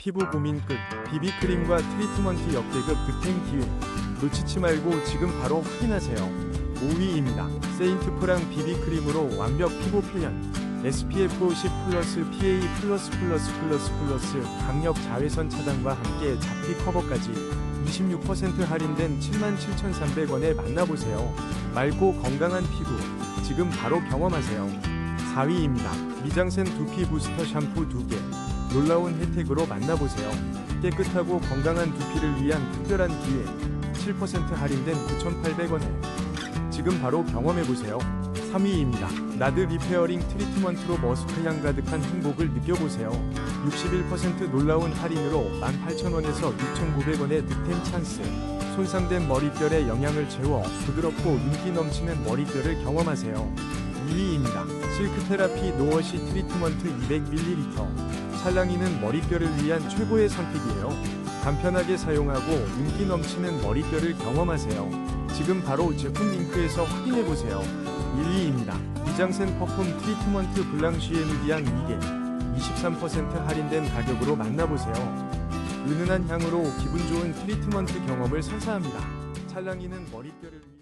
피부 고민 끝 비비크림과 트리트먼트 역대급 득템 기회. 놓치지 말고 지금 바로 확인하세요. 5위입니다. 세인트프랑 비비크림으로 완벽 피부 표현. SPF 50 플러스 PA 플러스 플러스 플러스 플러스 강력 자외선 차단과 함께 잡티 커버까지 26% 할인된 77,300원에 만나보세요. 맑고 건강한 피부. 지금 바로 경험하세요. 4위입니다. 미장센 두피 부스터 샴푸 2개 놀라운 혜택으로 만나보세요. 깨끗하고 건강한 두피를 위한 특별한 기회. 7% 할인된 9,800원에 지금 바로 경험해보세요. 3위입니다. 나드 리페어링 트리트먼트로 머스크 향 가득한 행복을 느껴보세요. 61% 놀라운 할인으로 18,000원에서 6,900원의 득템 찬스. 손상된 머릿결의 영양을 채워 부드럽고 윤기 넘치는 머릿결을 경험하세요. 2위입니다. 실크 테라피 노워시 트리트먼트 200ml. 찰랑이는 머릿결을 위한 최고의 선택이에요. 간편하게 사용하고 윤기 넘치는 머릿결을 경험하세요. 지금 바로 제품 링크에서 확인해보세요. 1위입니다. 미장센 퍼퓸 트리트먼트 블랑쉬에 누디앙 2개 23% 할인된 가격으로 만나보세요. 은은한 향으로 기분 좋은 트리트먼트 경험을 선사합니다. 찰랑이는 머릿결을